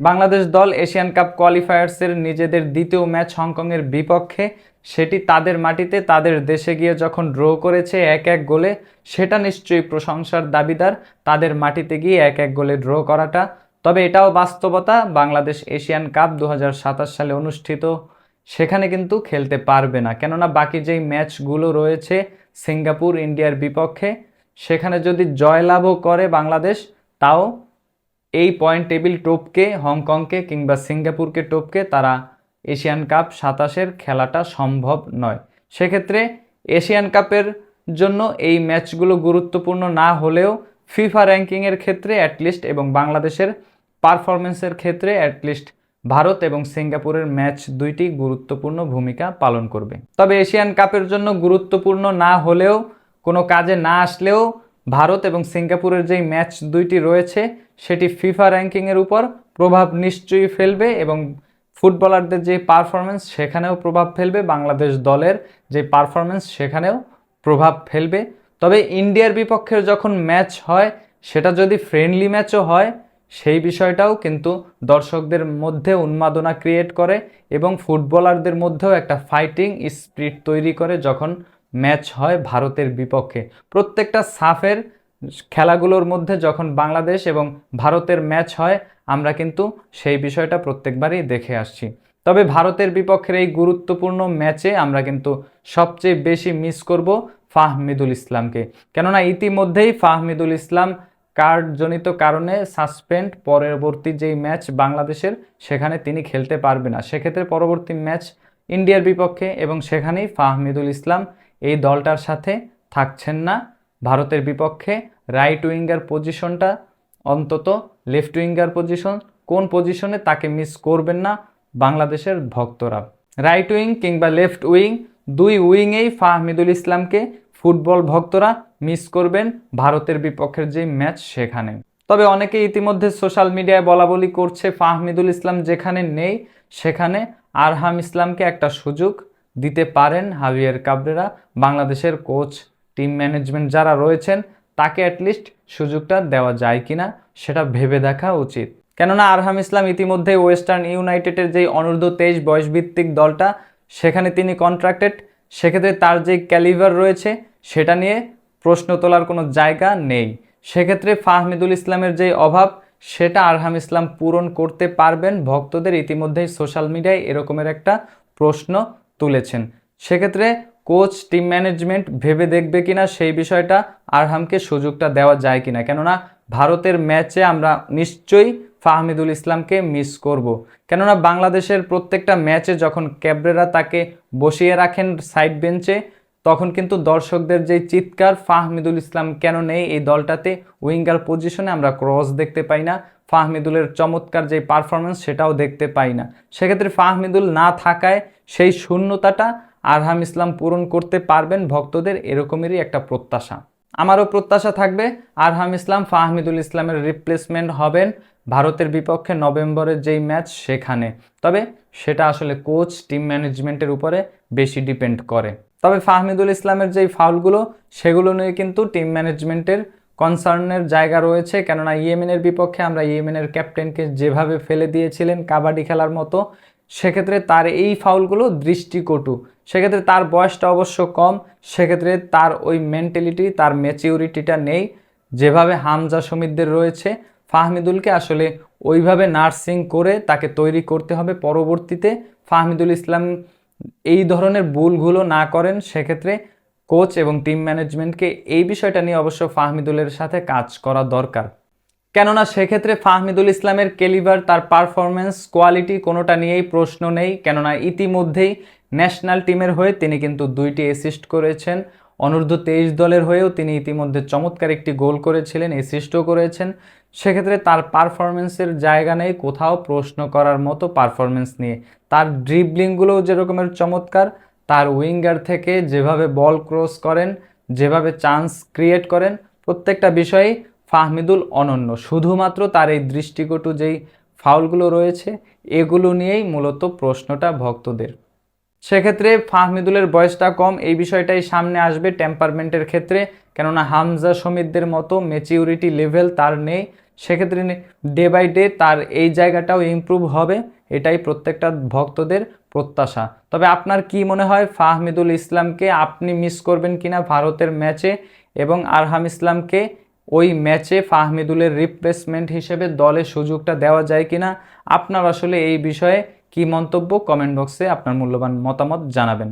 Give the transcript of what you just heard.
বাংলাদেশ দল Asian cup কোয়ালিফায়ার্সের নিজেদের দ্বিতীয় ম্যাচ হংকংয়ের বিপক্ষে, সেটি তাদের মাটিতে তাদের দেশে গিয়ে যখন ড্র করেছে এক এক গোলে, সেটা নিশ্চয়ই প্রশংসার দাবিদার। তাদের মাটিতে গিয়ে এক এক গোলে ড্র করাটা। তবে এটাও বাস্তবতা, বাংলাদেশ এশিয়ান কাপ দু হাজার সাতাশ সালে অনুষ্ঠিত। সেখানে কিন্তু খেলতে পারবে না। কেননা বাকি যেই ম্যাচগুলো রয়েছে সিঙ্গাপুর, ইন্ডিয়ার বিপক্ষে, সেখানে যদি জয়লাভও করে বাংলাদেশ, তাও এই পয়েন্ট টেবিল টোপকে, হংকংকে কিংবা সিঙ্গাপুরকে টোপকে তারা এশিয়ান কাপ সাতাশের খেলাটা সম্ভব নয়। সেক্ষেত্রে এশিয়ান কাপের জন্য এই ম্যাচগুলো গুরুত্বপূর্ণ না হলেও ফিফা র্যাঙ্কিংয়ের ক্ষেত্রে অ্যাটলিস্ট এবং বাংলাদেশের পারফরমেন্সের ক্ষেত্রে অ্যাটলিস্ট ভারত এবং সিঙ্গাপুরের ম্যাচ দুইটি গুরুত্বপূর্ণ ভূমিকা পালন করবে। তবে এশিয়ান কাপের জন্য গুরুত্বপূর্ণ না হলেও, কোনো কাজে না আসলেও ভারত এবং সিঙ্গাপুরের যেই ম্যাচ দুইটি রয়েছে, সেটি ফিফা র্যাঙ্কিংয়ের উপর প্রভাব নিশ্চয়ই ফেলবে এবং ফুটবলারদের যে পারফরমেন্স সেখানেও প্রভাব ফেলবে। বাংলাদেশ দলের যে পারফরমেন্স সেখানেও প্রভাব ফেলবে। তবে ইন্ডিয়ার বিপক্ষে যখন ম্যাচ হয়, সেটা যদি ফ্রেন্ডলি ম্যাচও হয়, সেই বিষয়টাও কিন্তু দর্শকদের মধ্যে উন্মাদনা ক্রিয়েট করে এবং ফুটবলারদের মধ্যেও একটা ফাইটিং স্পিরিট তৈরি করে যখন ম্যাচ হয় ভারতের বিপক্ষে। প্রত্যেকটা সাফের খেলাগুলোর মধ্যে যখন বাংলাদেশ এবং ভারতের ম্যাচ হয়, আমরা কিন্তু সেই বিষয়টা প্রত্যেকবারই দেখে আসছি। তবে ভারতের বিপক্ষের এই গুরুত্বপূর্ণ ম্যাচে আমরা কিন্তু সবচেয়ে বেশি মিস করব ফাহমিদুল ইসলামকে। কেননা ইতিমধ্যেই ফাহমিদুল ইসলাম কার্ডজনিত কারণে সাসপেন্ড, পরবর্তী যেই ম্যাচ বাংলাদেশের, সেখানে তিনি খেলতে পারবে না। সেক্ষেত্রে পরবর্তী ম্যাচ ইন্ডিয়ার বিপক্ষে এবং সেখানেই ফাহমিদুল ইসলাম এই দলটার সাথে থাকছেন না। ভারতের বিপক্ষে রাইট উইঙ্গার পজিশনটা অন্তত লেফট উইঙ্গার পজিশন কোন পজিশনে তাকে মিস করবেন না বাংলাদেশের ভক্তরা। রাইট উইং কিংবা লেফট উইং দুই উইংয়েই ফাহমিদুল ইসলামকে ফুটবল ভক্তরা মিস করবেন ভারতের বিপক্ষের যে ম্যাচ সেখানে। তবে অনেকে ইতিমধ্যে সোশ্যাল মিডিয়ায় বলা বলি করছে ফাহমিদুল ইসলাম যেখানে নেই, সেখানে আরহাম ইসলামকে একটা সুযোগ দিতে পারেন হাভিয়ার কাবরেরা। বাংলাদেশের কোচ, টিম ম্যানেজমেন্ট যারা রয়েছেন, তাকে অ্যাটলিস্ট সুযোগটা দেওয়া যায় কিনা সেটা ভেবে দেখা উচিত। কেননা আরহাম ইসলাম ইতিমধ্যে ওয়েস্টার্ন ইউনাইটেডের যেই অনূর্ধ্ব তেইশ বয়সভিত্তিক দলটা, সেখানে তিনি কন্ট্রাক্টেড সেক্ষেত্রে তার যে ক্যালিভার রয়েছে, সেটা নিয়ে প্রশ্ন তোলার কোনো জায়গা নেই। সেক্ষেত্রে ফাহমিদুল ইসলামের যে অভাব, সেটা আরহাম ইসলাম পূরণ করতে পারবেন। ভক্তদের ইতিমধ্যেই সোশ্যাল মিডিয়ায় এরকমের একটা প্রশ্ন তুলেছেন। সেক্ষেত্রে কোচ, টিম ম্যানেজমেন্ট ভেবে দেখবে কিনা সেই বিষয়টা আরহামকে সুযোগটা দেওয়া যায় কিনা। কেননা ভারতের ম্যাচে আমরা নিশ্চয়ই ফাহমিদুল ইসলামকে মিস করব। কেননা বাংলাদেশের প্রত্যেকটা ম্যাচে যখন ক্যাবরেরা তাকে বসিয়ে রাখেন সাইড বেঞ্চে, তখন কিন্তু দর্শকদের যে চিৎকার, ফাহমিদুল ইসলাম কেন নেই এই দলটাতে? উইঙ্গার পজিশনে আমরা ক্রস দেখতে পাই না। ফাহমিদুলের চমৎকার যে পারফরমেন্স সেটাও দেখতে পাই না। সেক্ষেত্রে ফাহমিদুল না থাকায় সেই শূন্যতাটা আরহাম ইসলাম পূরণ করতে পারবেন ভক্তদের এরকমেরই একটা প্রত্যাশা। আমারও প্রত্যাশা থাকবে আরহাম ইসলাম, ফাহমিদুল ইসলামের রিপ্লেসমেন্ট হবেন ভারতের বিপক্ষে নভেম্বরের যেই ম্যাচ সেখানে। তবে সেটা আসলে কোচ টিম ম্যানেজমেন্টের উপরে বেশি ডিপেন্ড করে। তবে ফাহমিদুল ইসলামের যেই ফাউলগুলো সেগুলো নিয়ে কিন্তু টিম ম্যানেজমেন্টের কনসার্নের জায়গা রয়েছে, কেননা ইয়েমেনের বিপক্ষে আমরা ইয়েমেনের ক্যাপ্টেনকে যেভাবে ফেলে দিয়েছিলেন কাবাডি খেলার মতো, সেক্ষেত্রে তার এই ফাউলগুলো দৃষ্টিকটু। সেক্ষেত্রে তার বয়সটা অবশ্য কম, সেক্ষেত্রে তার ওই মেন্টালিটি তার ম্যাচিউরিটিটা নেই। যেভাবে হামজা সমিতদের রয়েছে, ফাহমিদুলকে আসলে ওইভাবে নার্সিং করে তাকে তৈরি করতে হবে। পরবর্তীতে ফাহমিদুল ইসলাম এই ধরনের ভুলগুলো না করেন, সেক্ষেত্রে কোচ এবং টিম ম্যানেজমেন্টকে এই বিষয়টা নিয়ে অবশ্য ফাহমিদুলের সাথে কাজ করা দরকার। কেননা সেক্ষেত্রে ফাহমিদুল ইসলামের কেলিভার, তার পারফরমেন্স কোয়ালিটি কোনোটা নিয়েই প্রশ্ন নেই। কেননা ইতিমধ্যেই ন্যাশনাল টিমের হয়ে তিনি কিন্তু দুইটি অ্যাসিস্ট করেছেন। অনূর্ধ্ব তেইশ দলের হয়েও তিনি ইতিমধ্যে চমৎকার একটি গোল করেছিলেন অ্যাসিস্টও করেছেন। সেক্ষেত্রে তার পারফরমেন্সের জায়গা নেই, কোথাও প্রশ্ন করার মতো পারফরমেন্স নিয়ে। তার ড্রিবলিংগুলোও যেরকমের চমৎকার তার উইঙ্গার থেকে যেভাবে বল ক্রস করেন, যেভাবে চান্স ক্রিয়েট করেন, প্রত্যেকটা বিষয়েই ফাহমিদুল অনন্য। শুধুমাত্র তার এই দৃষ্টিকটু যেই ফাউলগুলো রয়েছে, এগুলো নিয়েই মূলত প্রশ্নটা ভক্তদের। সেক্ষেত্রে ফাহমিদুলের বয়সটা কম, এই বিষয়টাই সামনে আসবে টেম্পারমেন্টের ক্ষেত্রে। কেননা হামজা সমিতদের মতো ম্যাচিউরিটি লেভেল তার নেই। সেক্ষেত্রে ডে বাই ডে তার এই জায়গাটাও ইমপ্রুভ হবে। এটাই প্রত্যেকটা ভক্তদের প্রত্যাশা। তবে আপনার কি মনে হয়, ফাহমিদুল ইসলামকে আপনি মিস করবেন কিনা ভারতের ম্যাচে এবং আরহাম ইসলামকে ওই ম্যাচে ফাহমিদুলের রিপ্লেসমেন্ট হিসেবে দলে সুযোগটা দেওয়া যায় কিনা? আপনার আসলে এই বিষয়ে কি মন্তব্য? কমেন্ট বক্সে আপনার মূল্যবান মতামত জানাবেন।